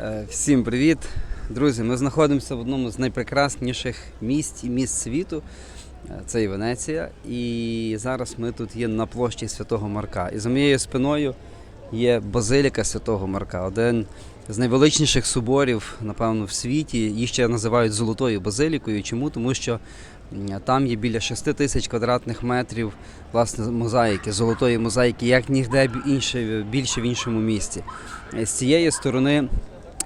Е, Всім привіт! Друзі, ми знаходимося в одному з найпрекрасніших місць і міст світу. Е, Це і Венеція. І зараз ми тут є на площі Святого Марка. І за моєю спиною є базиліка Святого Марка, один з найвеличніших соборів, напевно, в світі. Її ще називають Золотою базилікою. Чому? Тому що там є біля 6 тисяч квадратних метрів власне мозаїки, золотої мозаїки, як ніде інше, більше в іншому місті. З цієї сторони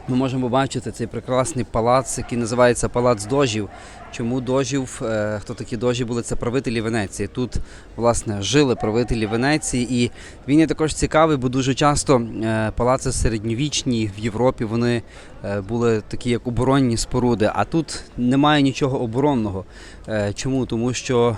ми можемо побачити цей прекрасний палац, який називається Палац Дожів. Чому дожів? Е, Хто такі дожі були? Це правителі Венеції. Тут власне жили правителі Венеції, і він є також цікавий, бо дуже часто е, палаци середньовічні в Європі вони е, були такі як оборонні споруди. А тут немає нічого оборонного. Чому? Тому що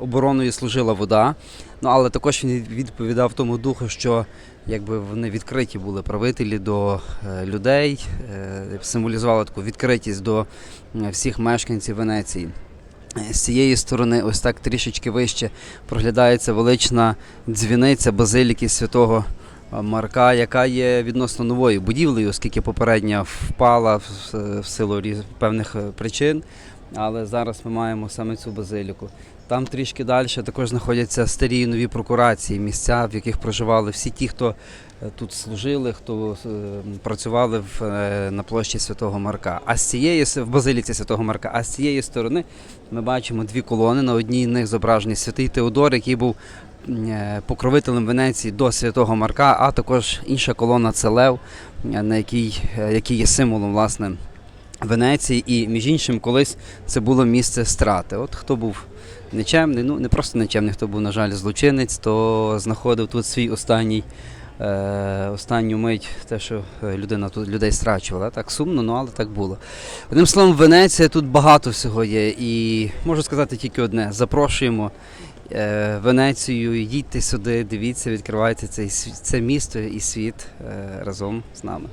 обороною служила вода. Ну але також він відповідав тому духу, що якби вони відкриті були правителі до е, людей, е, символізували таку відкритість до е, всіх мешканців Венеції. З цієї сторони, ось так трішечки вище, проглядається велична дзвіниця базиліки святого Марка, яка є відносно новою будівлею, оскільки попередня впала в, силу певних причин. Але зараз ми маємо саме цю базиліку. Там трішки далі також знаходяться старі і нові прокурації, місця, в яких проживали всі ті, хто е, тут служили, хто е, працювали в, е, на площі Святого Марка. А з цієї в базиліці Святого Марка, а з цієї сторони ми бачимо дві колони. На одній з них зображений святий Теодор, який був покровителем Венеції до Святого Марка, а також інша колона це Лев, на якій, який є символом власне. Венеції, і між іншим, колись це було місце страти. От хто був нечемний, ну не просто нечемний, хто був, на жаль, злочинець, то знаходив тут свій останній. Е, останню мить те, що е, людина тут людей страчувала. Так сумно, ну але так було. Одним словом, Венеція тут багато всього є. І можу сказати тільки одне: запрошуємо е, Венецію, їдьте сюди, дивіться, відкривайте цей це місто і світ разом з нами.